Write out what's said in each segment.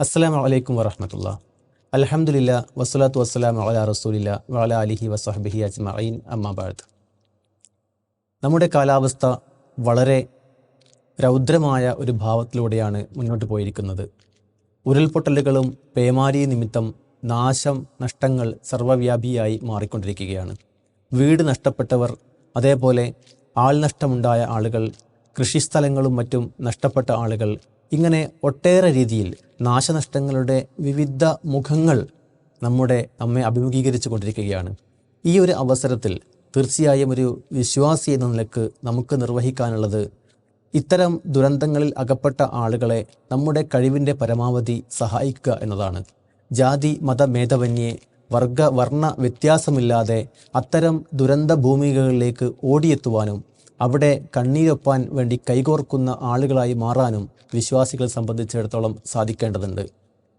അസ്സലാമു വലൈക്കും വറഹമത്തുള്ള. അലഹമുല്ല വസ്സലാത്തു വസ്സലാം അല റസൂലില്ല വല അലിഹി വസ്ഹബിഹി അജ്മീൻ അമ്മാബാദ് നമ്മുടെ കാലാവസ്ഥ വളരെ രൗദ്രമായ ഒരു ഭാവത്തിലൂടെയാണ് മുന്നോട്ട് പോയിരിക്കുന്നത്. ഉരുൾപൊട്ടലുകളും പേമാരി നിമിത്തം നാശം നഷ്ടങ്ങൾ സർവവ്യാപിയായി മാറിക്കൊണ്ടിരിക്കുകയാണ്. വീട് നഷ്ടപ്പെട്ടവർ അതേപോലെ ആൾ നഷ്ടമുണ്ടായ ആളുകൾ കൃഷിസ്ഥലങ്ങളും മറ്റും നഷ്ടപ്പെട്ട ആളുകൾ ഇങ്ങനെ ഒട്ടേറെ രീതിയിൽ നാശനഷ്ടങ്ങളുടെ വിവിധ മുഖങ്ങൾ നമ്മുടെ നമ്മെ അഭിമുഖീകരിച്ചു കൊണ്ടിരിക്കുകയാണ്. ഈ ഒരു അവസരത്തിൽ തീർച്ചയായും ഒരു വിശ്വാസി എന്ന നിലയ്ക്ക് നമുക്ക് നിർവഹിക്കാനുള്ളത് ഇത്തരം ദുരന്തങ്ങളിൽ അകപ്പെട്ട ആളുകളെ നമ്മുടെ കഴിവിന്റെ പരമാവധി സഹായിക്കുക എന്നതാണ്. ജാതി മതഭേദമന്യേ വർഗ വർണ വ്യത്യാസമില്ലാതെ അത്തരം ദുരന്ത ഭൂമികകളിലേക്ക് ഓടിയെത്തുവാനും അവിടെ കണ്ണീരൊപ്പാൻ വേണ്ടി കൈകോർക്കുന്ന ആളുകളായി മാറാനും വിശ്വാസികളെ സംബന്ധിച്ചിടത്തോളം സാധിക്കേണ്ടതുണ്ട്.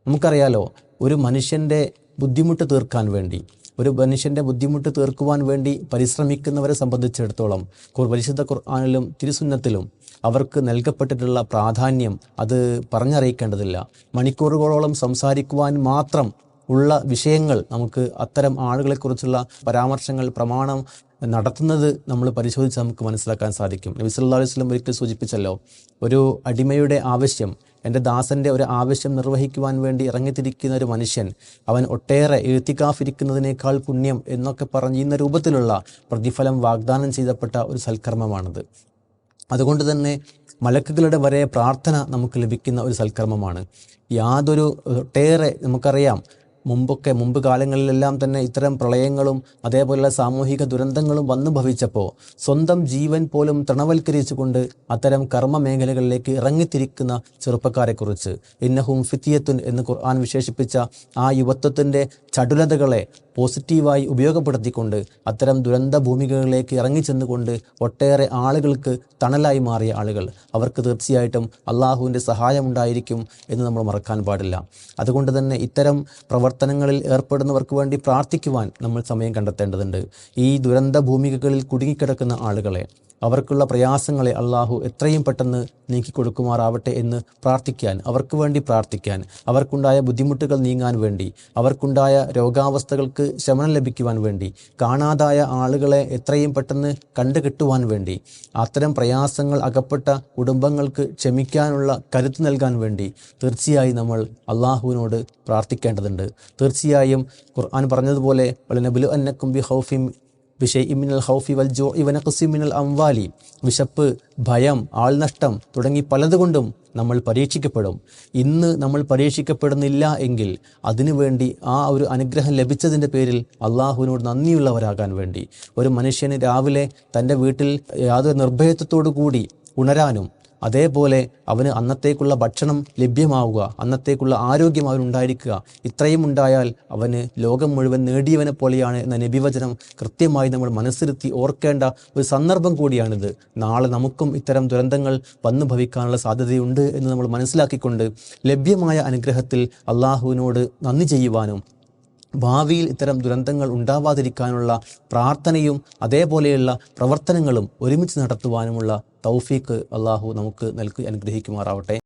നമുക്കറിയാലോ ഒരു മനുഷ്യന്റെ ബുദ്ധിമുട്ട് തീർക്കാൻ വേണ്ടി ഒരു മനുഷ്യന്റെ ബുദ്ധിമുട്ട് തീർക്കുവാൻ വേണ്ടി പരിശ്രമിക്കുന്നവരെ സംബന്ധിച്ചിടത്തോളം പരിശുദ്ധ ഖുർആാനിലും തിരുസുന്നത്തിലും അവർക്ക് നൽകപ്പെട്ടിട്ടുള്ള പ്രാധാന്യം അത് പറഞ്ഞറിയിക്കേണ്ടതില്ല. മണിക്കൂറുകളോളം സംസാരിക്കുവാൻ മാത്രം ഉള്ള വിഷയങ്ങൾ നമുക്ക് അത്തരം ആളുകളെക്കുറിച്ചുള്ള പരാമർശങ്ങൾ പ്രമാണം നടത്തുന്നത് നമ്മൾ പരിശോധിച്ച് നമുക്ക് മനസ്സിലാക്കാൻ സാധിക്കും. നബി സല്ലല്ലാഹു അലൈഹി ഒരിക്കൽ സൂചിപ്പിച്ചല്ലോ ഒരു അടിമയുടെ ആവശ്യം എന്റെ ദാസന്റെ ഒരു ആവശ്യം നിർവഹിക്കുവാൻ വേണ്ടി ഇറങ്ങിത്തിരിക്കുന്ന ഒരു മനുഷ്യൻ അവൻ ഒട്ടേറെ എഴുത്തിക്കാഫിരിക്കുന്നതിനേക്കാൾ പുണ്യം എന്നൊക്കെ പറഞ്ഞിരുന്ന രൂപത്തിലുള്ള പ്രതിഫലം വാഗ്ദാനം ചെയ്തപ്പെട്ട ഒരു സൽക്കർമ്മമാണത്. അതുകൊണ്ട് തന്നെ മലക്കുകളുടെ വരെ പ്രാർത്ഥന നമുക്ക് ലഭിക്കുന്ന ഒരു സൽക്കർമ്മമാണ്. യാതൊരു ഒട്ടേറെ നമുക്കറിയാം മുമ്പൊക്കെ മുമ്പ് കാലങ്ങളിലെല്ലാം തന്നെ ഇത്തരം പ്രളയങ്ങളും അതേപോലെയുള്ള സാമൂഹിക ദുരന്തങ്ങളും വന്നു ഭവിച്ചപ്പോൾ സ്വന്തം ജീവൻ പോലും തൃണവൽക്കരിച്ചുകൊണ്ട് അത്തരം കർമ്മ മേഖലകളിലേക്ക് ഇറങ്ങിത്തിരിക്കുന്ന ചെറുപ്പക്കാരെക്കുറിച്ച്. ഇന്നഹും ഫിത്തിയത്തുൻ എന്ന് ഖുർആൻ വിശേഷിപ്പിച്ച ആ യുവത്വത്തിന്റെ ചടുലതകളെ പോസിറ്റീവായി ഉപയോഗപ്പെടുത്തിക്കൊണ്ട് അത്തരം ദുരന്ത ഭൂമികളിലേക്ക് ഇറങ്ങിച്ചെന്നുകൊണ്ട് ഒട്ടേറെ ആളുകൾക്ക് തണലായി മാറിയ ആളുകൾ. അവർക്ക് തീർച്ചയായിട്ടും അള്ളാഹുവിന്റെ സഹായമുണ്ടായിരിക്കും എന്ന് നമ്മൾ മറക്കാൻ പാടില്ല. അതുകൊണ്ട് തന്നെ ഇത്തരം പ്രവർത്തനങ്ങളിൽ ഏർപ്പെടുന്നവർക്ക് വേണ്ടി പ്രാർത്ഥിക്കുവാൻ നമ്മൾ സമയം കണ്ടെത്തേണ്ടതുണ്ട്. ഈ ദുരന്ത ഭൂമികകളിൽ കുടുങ്ങിക്കിടക്കുന്ന ആളുകളെ അവർക്കുള്ള പ്രയാസങ്ങളെ അള്ളാഹു എത്രയും പെട്ടെന്ന് നീക്കിക്കൊടുക്കുമാറാവട്ടെ എന്ന് പ്രാർത്ഥിക്കാൻ അവർക്ക് വേണ്ടി പ്രാർത്ഥിക്കാൻ അവർക്കുണ്ടായ ബുദ്ധിമുട്ടുകൾ നീങ്ങാൻ വേണ്ടി അവർക്കുണ്ടായ രോഗാവസ്ഥകൾക്ക് ശമനം ലഭിക്കുവാൻ വേണ്ടി കാണാതായ ആളുകളെ എത്രയും പെട്ടെന്ന് കണ്ടുകിട്ടുവാൻ വേണ്ടി അത്തരം പ്രയാസങ്ങൾ അകപ്പെട്ട കുടുംബങ്ങൾക്ക് ക്ഷമിക്കാനുള്ള കരുത്ത് നൽകാൻ വേണ്ടി തീർച്ചയായും നമ്മൾ അള്ളാഹുവിനോട് പ്രാർത്ഥിക്കേണ്ടതുണ്ട്. തീർച്ചയായും ഖുർആൻ പറഞ്ഞതുപോലെ ബി ഹൗഫിം വൽ അംവാലി. വിശപ്പ് ഭയം ആൾനഷ്ടം തുടങ്ങി പലതുകൊണ്ടും നമ്മൾ പരീക്ഷിക്കപ്പെടും. ഇന്ന് നമ്മൾ പരീക്ഷിക്കപ്പെടുന്നില്ല എങ്കിൽ അതിനുവേണ്ടി ആ ഒരു അനുഗ്രഹം ലഭിച്ചതിന്റെ പേരിൽ അള്ളാഹുവിനോട് നന്ദിയുള്ളവരാകാൻ വേണ്ടി. ഒരു മനുഷ്യന് രാവിലെ തന്റെ വീട്ടിൽ യാതൊരു നിർഭയത്വത്തോടു കൂടി ഉണരാനും അതേപോലെ അവന് അന്നത്തേക്കുള്ള ഭക്ഷണം ലഭ്യമാവുക അന്നത്തേക്കുള്ള ആരോഗ്യം അവനുണ്ടായിരിക്കുക. ഇത്രയും ഉണ്ടായാൽ അവന് ലോകം മുഴുവൻ നേടിയവനെ പോലെയാണ് എന്ന നബിവചനം കൃത്യമായി നമ്മൾ മനസ്സിരുത്തി ഓർക്കേണ്ട ഒരു സന്ദർഭം കൂടിയാണിത്. നാളെ നമുക്കും ഇത്തരം ദുരന്തങ്ങൾ വന്നു ഭവിക്കാനുള്ള സാധ്യതയുണ്ട് എന്ന് നമ്മൾ മനസ്സിലാക്കിക്കൊണ്ട് ലഭ്യമായ അനുഗ്രഹത്തിൽ അള്ളാഹുവിനോട് നന്ദി ചെയ്യുവാനും ഭാവിയിൽ ഇത്തരം ദുരന്തങ്ങൾ ഉണ്ടാവാതിരിക്കാനുള്ള പ്രാർത്ഥനയും അതേപോലെയുള്ള പ്രവർത്തനങ്ങളും ഒരുമിച്ച് നടത്തുവാനുമുള്ള തൗഫീക്ക് അള്ളാഹു നമുക്ക് നൽകി അനുഗ്രഹിക്കുമാറാവട്ടെ.